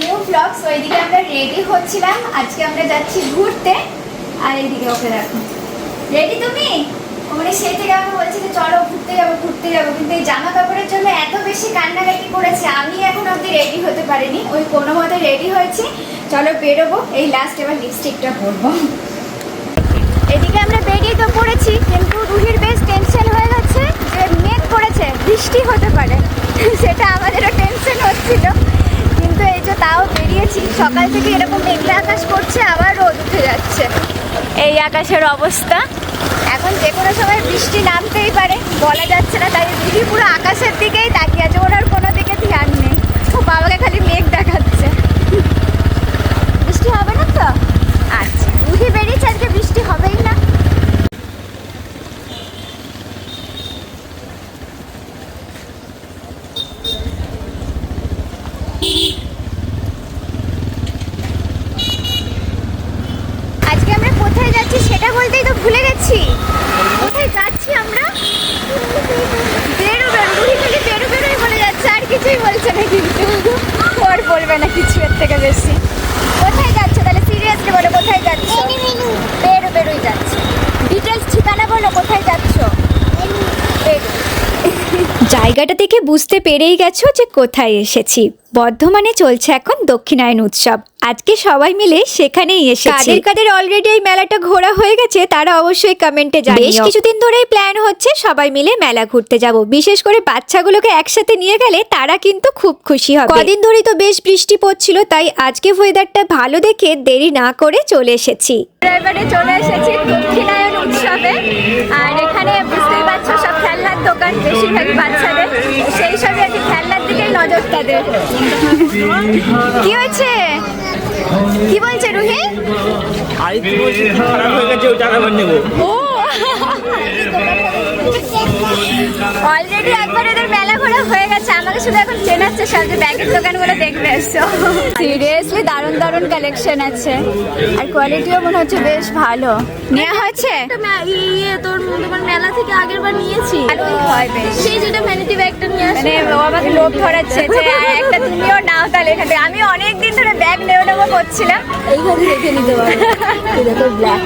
New blogs ওইদিকে আমরা ready হচ্ছিলাম। আজকে আমরা যাচ্ছি ঘুরতে। আর এইদিকে ওকে দেখো। রেডি তুমি? ওখানে সেই থেকে আমি বলছি যে চলো ঘুরতে যাব ঘুরতে যাব। কিন্তু এই জামা কাপড়ের জন্য এত বেশি কান্নাকাটি করেছে, আমি এখন অবধি রেডি হতে পারিনি। ওই কোনো মতে রেডি হয়েছি। চলো বেরোবো। এই লাস্ট এবার লিপস্টিকটা পরবো। এদিকে আমরা বেরিয়ে তো পড়েছি কিন্তু রুহির বেশ টেনশন হয়ে গেছে যে মেঘ করেছে বৃষ্টি হতে পারে সেটা আমাদেরও টেনশন হচ্ছিল কিন্তু এই যে তাও বেরিয়েছি সকাল থেকে এরকম মেঘলা আকাশ করছে আবার রোদ উঠে যাচ্ছে। এই আকাশের অবস্থা। এখন যে কোনো সময় বৃষ্টি নামতেই পারে বলা যাচ্ছে না তাই দিদি পুরো আকাশের দিকেই তাকিয়ে আছে ওনার আর কোনো দিকে ধ্যান নেই। ও বাবাকে খালি মেঘ দেখাচ্ছে বৃষ্টি হবে না তো আচ্ছা রুহি বেরিয়েছে আজকে বৃষ্টি হবেই না আজকে আমরা কোথায় যাচ্ছি সেটা বলতেই তো ভুলে গেছি কোথায় যাচ্ছি আমরা বেরো বেরো রুহি খালি বেরো বেরোই বলে যাচ্ছে আর কিছুই বলছে না কিন্তু ওর বলবে না কিছু থেকে কোথায় যাচ্ছ? তাহলে সিরিয়াসলি বলো কোথায় যাচ্ছ? বেরো বেরুই যাচ্ছে। ডিটেলস ঠিকানা বলো কোথায় যাচ্ছ? বেরো। জায়গাটা দেখে বুঝতে পেরেই গেছো যে কোথায় এসেছি। বর্ধমানে চলছে এখন দক্ষিণায়ন উৎসব। আজকে সবাই মিলে সেখানেই এসেছি। কাদের কাদের অলরেডি এই মেলাটা ঘোরা হয়ে গেছে তারা অবশ্যই কমেন্টে জানিও। বেশ কিছুদিন ধরেই প্ল্যান হচ্ছে সবাই মিলে মেলা ঘুরতে যাব। বিশেষ করে বাচ্চাগুলোকে একসাথে নিয়ে গেলে তারা কিন্তু খুব খুশি হবে। কদিন ধরেই তো বেশ বৃষ্টি পড়ছিল তাই আজকে ওয়েদারটা ভালো দেখে দেরি না করে চলে এসেছি। এবারে চলে এসেছি দক্ষিণায়ন উৎসবে। আর এখানে বুঝতেই পারছ সব খেলনার দোকান বেশিরভাগই বাচ্চাদের। সেই সবই আর কি খেলনার দিকেই নজর তাদের। কি হয়েছে? কি বলছে রুহি? আরেকটু বলছি কি খারাপ হয়ে গেছে ওটা আবার নেব ও। অলরেডি একবার এদের মেলা ঘোরা হয়ে গেছে। আমাকে শুধু এখন চেনাচ্ছে সব যে ব্যাগের দোকানগুলো দেখবে এসছো সিরিয়াসলি দারুণ দারুণ কালেকশন আছে। আর কোয়ালিটিও মনে হচ্ছে বেশ ভালো। নেওয়া হয়েছে? ইয়ে তোর তোমার মেলা থেকে আগের বার নিয়েছি ভালোই হয় বেশ। সেই যেটা ভ্যানিটি ব্যাগটা নিয়ে আসে। মানে ও আমাকে লোভ ধরাচ্ছে যে একটা তুমিও নাও তাহলে এখান আমি অনেক দিন ধরে ব্যাগ নেব নেব করছিলাম। এইখানে দেখে নিতে পারো। ব্ল্যাক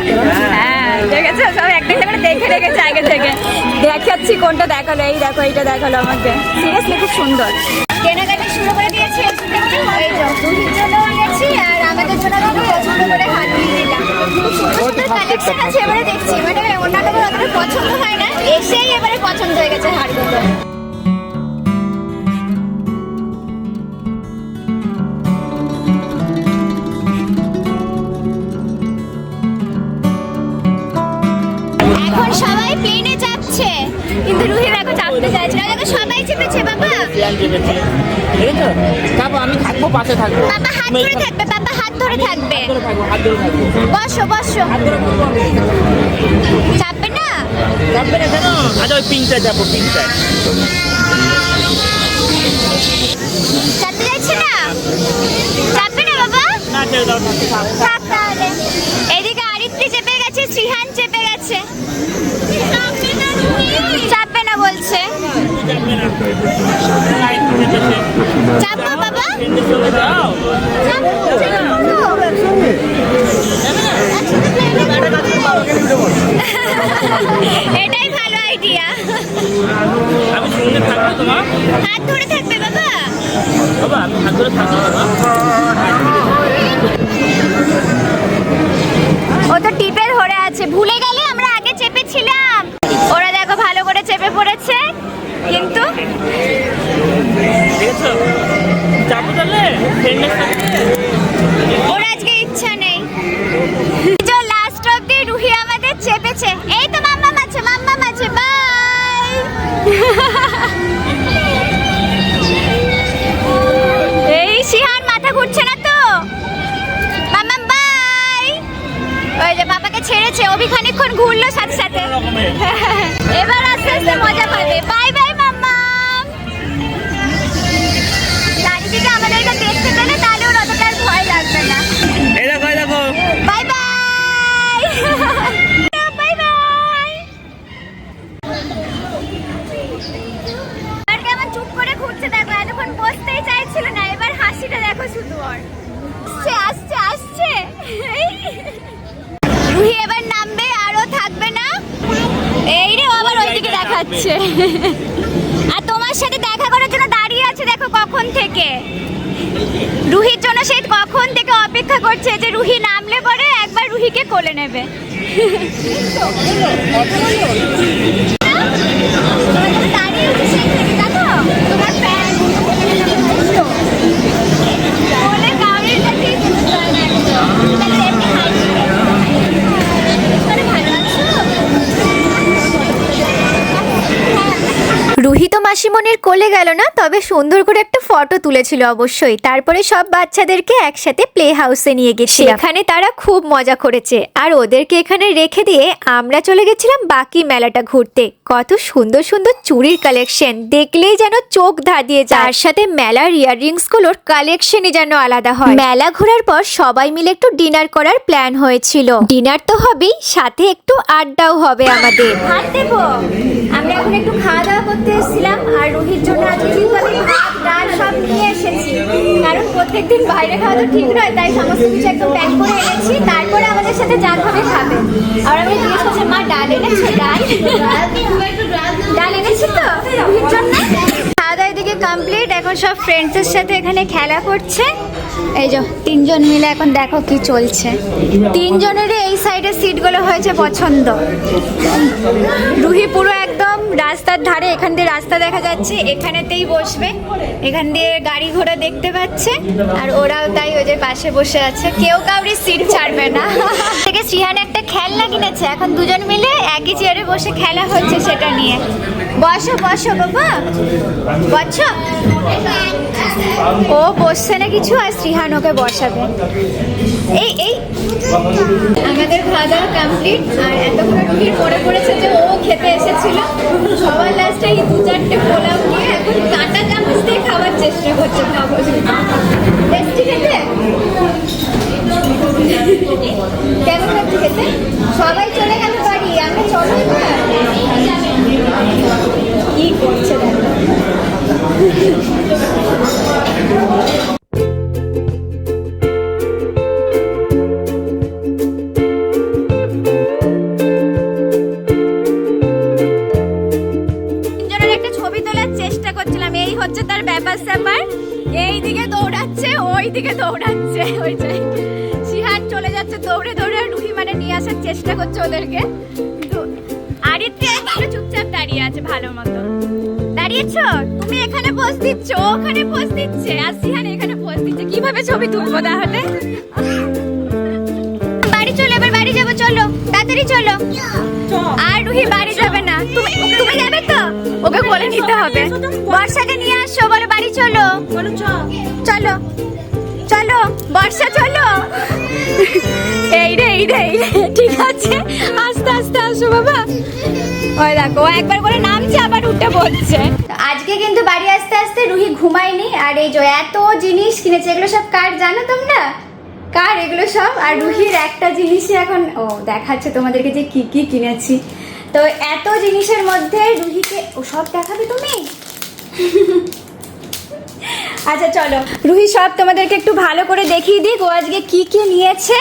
হ্যাঁ ঠিক আছে সব একটা একটা করে দেখে রেখেছে আগে থেকে। দেখাচ্ছি কোনটা দেখাল। এই দেখো এইটা দেখাল আমাকে। সিরিয়াসলি খুব সুন্দর। কেনাকাটা শুরু করে দিয়েছি মানে এখন সবাই প্লেনে যাচ্ছে। কিন্তু রুহি দেখো চাপতে চাইছে না দেখো সবাই চেপেছে বাবা। প্ল্যান চেপেছে ঠিক আছে তারপর আমি থাকব পাশে থাকব। বাবা হাত ধরে থাকবে বাবা হাত ধরে থাকবে হাত ধরে থাকব হাত ধরে থাকব। বসো বসো। চাপবে না? চাপবে না কেন? আচ্ছা ওই পিঙ্কটা যাব পিঙ্কটা। এটাই ভালো আইডিয়া আমি সঙ্গে থাকব তোমার? হাত ধরে থাকবে বাবা। বাবা আমি হাত ধরে থাকব ও তো টিপে ধরে আছে। ভুলে গেলে আমরা আগে চেপেছিলাম। ওরা দেখো ভালো করে চেপে পড়েছে। কিন্তু দেখেছ? যাব তাহলে ফ্রেন্ডের সাথে ওর ছেড়েছে অভি খানিকক্ষণ ঘুরলো সাথে সাথে। এবার আস্তে আস্তে মজা পাবে। Bye bye mumma. চারিদিকে আমাদেরকে দেখতে পেলে তাহলে ওর অতটা ভয় লাগবে না। দেখো দেখো। Bye bye. Bye bye. আর কেমন চুপ করে ঘুরছে দেখো এতক্ষণ বসতেই চাইছিল না এবার হাসিটা দেখো শুধু আর তোমার সাথে দেখা করার জন্য দাঁড়িয়ে আছে দেখো কখন থেকে রুহির জন্য সেই কখন থেকে অপেক্ষা করছে যে রুহি নামলে পরে একবার রুহিকে কোলে নেবে। মাসিমণির কোলে গেল না, তবে সুন্দর করে একটা ফটো তুলেছিল অবশ্যই। তারপরে সব বাচ্চাদেরকে একসাথে প্লে হাউসে নিয়ে গেছে এখানে তারা খুব মজা করেছে। আর ওদেরকে এখানে রেখে দিয়ে আমরা চলে গেছিলাম বাকি মেলাটা ঘুরতে। কত সুন্দর সুন্দর চুরির কালেকশন দেখলেই যেন চোখ ধাঁধিয়ে যায়। তার সাথে মেলার ইয়াররিংসগুলোর কালেকশনই যেন আলাদা হয়। মেলা ঘোরার পর সবাই মিলে একটু ডিনার করার প্ল্যান হয়েছিল। ডিনার তো হবেই, সাথে একটু আড্ডাও হবে আমাদের। আমরা এখন একটু করতে এসেছিলাম আর রোহিত জন্য আজকে কিন্তু আমি ভাত, ডাল সব নিয়ে এসেছি। কারণ প্রত্যেকদিন বাইরে খাওয়া তো ঠিক নয়, তাই সমস্ত কিছু একদম প্যাক করে এনেছি। তারপরে আমাদের সাথে যা খাবে খাবে। আর আমি জিজ্ঞেস করছি মা, ডাল এনেছো? ডাল? ডাল এনেছি তো রোহিত জন্য। খাওয়া দাওয়া এদিকে কমপ্লিট এখন সব ফ্রেন্ডসের সাথে এখানে খেলা করছে। এই যে, তিনজন মিলে এখন দেখো কি চলছে। তিনজনেরই এই সাইডে সিটগুলো হয়েছে পছন্দ। রুহি পুরো রাস্তার ধারে, এখান দিয়ে রাস্তা দেখা যাচ্ছে, এখানেতেই বসবে। এখান দিয়ে গাড়ি ঘোড়া দেখতে পাচ্ছে, আর ওরাও তাই ওই যে পাশে বসে আছে। কেউ কাউরি সিট ছাড়বে না। থেকে শ্রীহান একটা খেলনা কিনেছে, এখন দুজন মিলে একই চেয়ারে বসে খেলা হচ্ছে সেটা নিয়ে। বসো বসো, বাবা। বসো। ও বসছে না কিছু, আর শ্রীহান ওকে বসাবে। এই এই। আমাদের খাওয়া দাওয়া কমপ্লিট আর এতক্ষণ রুহির পরে পড়েছে যে ও খেতে এসেছিল? সবার লাস্টে এই দু চারটে পোলাও নিয়ে এখন কাঁটা চামচ দিয়ে খাওয়ার চেষ্টা করছে খাব টেস্টি খেতে? কেন খাচ্ছি খেতে? সবাই চলে গেল বাড়ি, আমরা চলো কি করছে দেখো। তোলার চেষ্টা করছিলাম। এই হচ্ছে তার ব্যাপার স্যাপার। এই দিকে দৌড়াচ্ছে ওই দিকে দৌড়াচ্ছে। ওই যে সিহান চলে যাচ্ছে দৌড়ে দৌড়ে আর রুহি মানে নিয়ে আসার চেষ্টা করছে ওদেরকে। কিন্তু আরিত্রি একবারে চুপচাপ দাঁড়িয়ে আছে ভালো মতো। দাঁড়িয়েছ? তুমি এখানে পোজ দিচ্ছ ওখানে পোজ দিচ্ছে। আর সিহান এখানে পোজ দিচ্ছে। কীভাবে ছবি তুলবো তাহলে? বাড়ি চলো এবার বাড়ি যাব চলো। তাড়াতাড়ি চলো। আর রুহি বাড়ি যাবে বলে নিতে হবে। বর্ষাকে নিয়ে আসো বলো বাড়ি চলো। চলো চলো বর্ষা চলো। এই রে এই রে ঠিক আছে। আস্তে আস্তে আসো বাবা। ওই দেখো একবার করে নামছে আবার উঠে বলছে। আজকে কিন্তু বাড়ি আসতে আসতে রুহি ঘুমায়নি আর এই যে এত জিনিস কিনেছে এগুলো সব কার জানো তোমরা? কার এগুলো সব? আর রুহির একটা জিনিসই এখন ও দেখাচ্ছে তোমাদেরকে যে কি কি কিনেছি। তো এত জিনিসের মধ্যে রুহিকে ও সব দেখাবে তুমি? আচ্ছা চলো। রুহি সব তোমাদেরকে একটু ভালো করে দেখিয়ে দিক। ও আজকে কি কি নিয়েছে?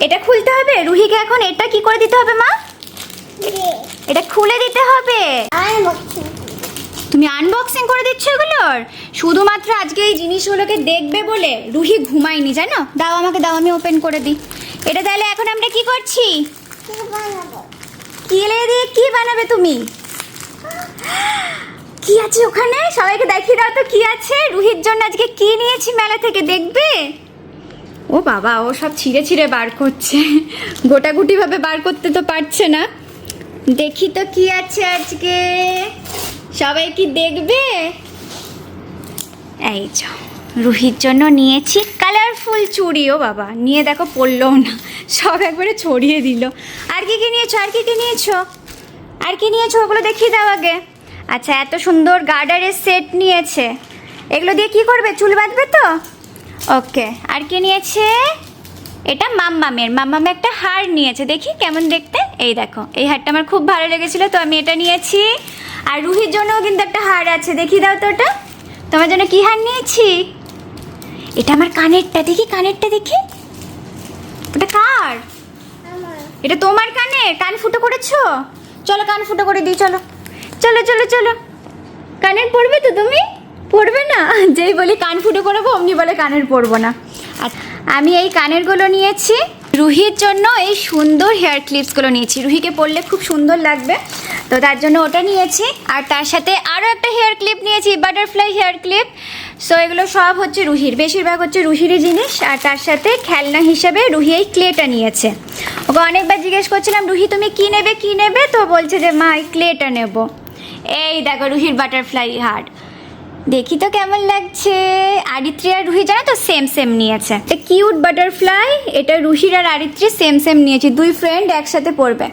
এটা খুলতে হবে? রুহিকে এখন এটা কি করে দিতে হবে মা? এটা খুলে দিতে হবে। তুমি আনবক্সিং করে দিচ্ছ এগুলোর? শুধুমাত্র আজকে এই জিনিসগুলোকে দেখবে বলে রুহি ঘুমায়নি জানো? দাও আমাকে দাও আমি ওপেন করে দিই। এটা তাহলে এখন আমরা কি করছি? কিলে দিয়ে কি বানাবে তুমি? কি আছে ওখানে? সবাইকে দেখিয়ে দাও তো কি আছে। রুহির জন্য আজকে কি নিয়েছি মেলা থেকে, দেখবে? ও বাবা, ও সব ছিঁড়ে ছিঁড়ে বার করছে। গোটাগুটি ভাবে বার করতে তো পারছে না। দেখি তো কি আছে আজকে। সবাই কি দেখবে? এই চ রুহির জন্য নিয়েছি কালারফুল চুড়ি, ও বাবা। নিয়ে দেখো পড়লোও না, সব একবারে ছড়িয়ে দিল। আর কি কি নিয়েছো, আর কি কি নিয়েছো? আর কি নিয়েছো ওগুলো দেখিয়ে দাও আগে। আচ্ছা এত সুন্দর গার্ডারের সেট নিয়েছে। এগুলো দিয়ে কি করবে? চুল বাঁধবে তো? ওকে, আর কি নিয়েছে? এটা মাম্মামের। মাম্মামে একটা হার নিয়েছে, দেখি কেমন দেখতে। এই দেখো, এই হারটা আমার খুব ভালো লেগেছিল, তো আমি এটা নিয়েছি। আর রুহির জন্যও কিন্তু একটা হার আছে দেখি দাও তো ওটা। তোমার জন্য কি হার নিয়েছি? এটা আমার কানেরটা, দেখি কানেরটা দেখি। ওটা কার? এটা তোমার কানে কান ফুটো করেছ? চলো কান ফুটো করে দিই, চলো। চলো চলো চলো। কানের পড়বে তো তুমি? পড়বে না? যেই বলি কান ফুটো করাবো, অমনি বলে কানের পরবো না। আর আমি এই কানেরগুলো নিয়েছি। রুহির জন্য এই সুন্দর হেয়ার ক্লিপসগুলো নিয়েছি। রুহিকে পরলে খুব সুন্দর লাগবে। তো তার জন্য ওটা নিয়েছি। আর তার সাথে আরও একটা হেয়ার ক্লিপ নিয়েছি বাটারফ্লাই হেয়ার ক্লিপ সো এগুলো সব হচ্ছে রুহির। বেশিরভাগ হচ্ছে রুহিরই জিনিস। আর তার সাথে খেলনা হিসেবে রুহি এই ক্লেটা নিয়েছে। ওকে অনেকবার জিজ্ঞেস করছিলাম, রুহি, তুমি কী নেবে কী নেবে? তো বলছে যে, মা, এই ক্লেটা নেব। এই দেখো, রুহির বাটারফ্লাই হার্ট দেখি তো কেমন লাগছে। আরিত্রি আর রুহি জানো তো সেম সেম নিয়েছে। কিউট বাটারফ্লাই এটা রুহির আর আরিত্রি সেম সেম নিয়েছি। দুই ফ্রেন্ড একসাথে পড়বে।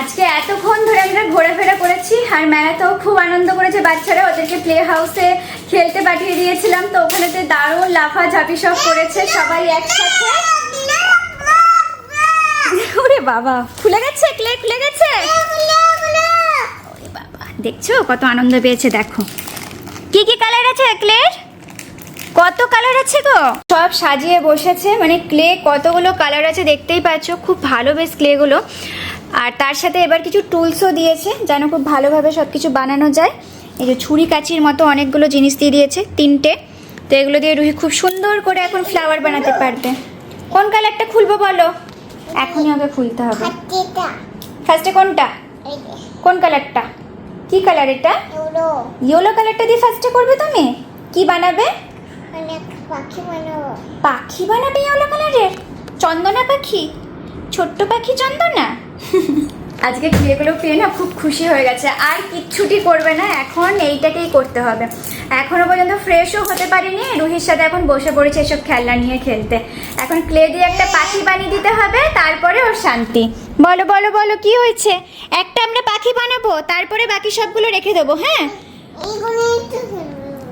আজকে এতক্ষণ ধরে আমরা ঘোরাফেরা করেছি, আর মেলাতেও খুব আনন্দ করেছে বাচ্চারা, ওদেরকে প্লে হাউসে খেলতে পাঠিয়ে দিয়েছিলাম, তো ওখানেতে দারুণ লাফা ঝাঁপি সব করেছে সবাই একসাথে। ওরে বাবা, খুলে গেছে, ক্লে, খুলে গেছে। বাবা, দেখছ কত আনন্দ পেয়েছে, দেখো। কি কি কালার আছে ক্লের কত কালার আছে গো? সব সাজিয়ে বসেছে মানে ক্লে কতগুলো কালার আছে দেখতেই পাচ্ছ, খুব ভালো বেশ ক্লেগুলো আর তার সাথে এবার কিছু টুলসও দিয়েছে যেন খুব ভালোভাবে সব কিছু বানানো যায়। এই যে ছুরি কাচির মতো অনেকগুলো জিনিস দিয়ে দিয়েছে তিনটে। তো এগুলো দিয়ে রুহি খুব সুন্দর করে এখন ফ্লাওয়ার বানাতে পারবে। কোন কালারটা খুলবো বলো? এখনই ওকে খুলতে হবে। ফার্স্টে কোনটা? কোন কালারটা? কি কালার এটা? ইয়েলো। কালারটা দিয়ে ফার্স্টে করবে তুমি? কি বানাবে। পাখি বানাবে ইয়েলো কালারের? চন্দনা পাখি? ছোট্ট পাখি চন্দনা? আজকে ক্লেগুলো পেয়ে না খুব খুশি হয়ে গেছে। আর কিচ্ছুটি করবে না এখন এইটাকেই করতে হবে। এখনও পর্যন্ত ফ্রেশও হতে পারিনি রুহির সাথে এখন বসে পড়েছে এসব খেলনা নিয়ে খেলতে। এখন ক্লে দিয়ে একটা পাখি বানিয়ে দিতে হবে তারপরে ওর শান্তি। বলো বলো বলো কি হয়েছে? একটা আমরা পাখি বানাবো তারপরে বাকি সবগুলো রেখে দেবো হ্যাঁ?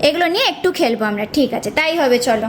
এগুলো নিয়ে একটু খেলব আমরা ঠিক আছে তাই হবে চলো।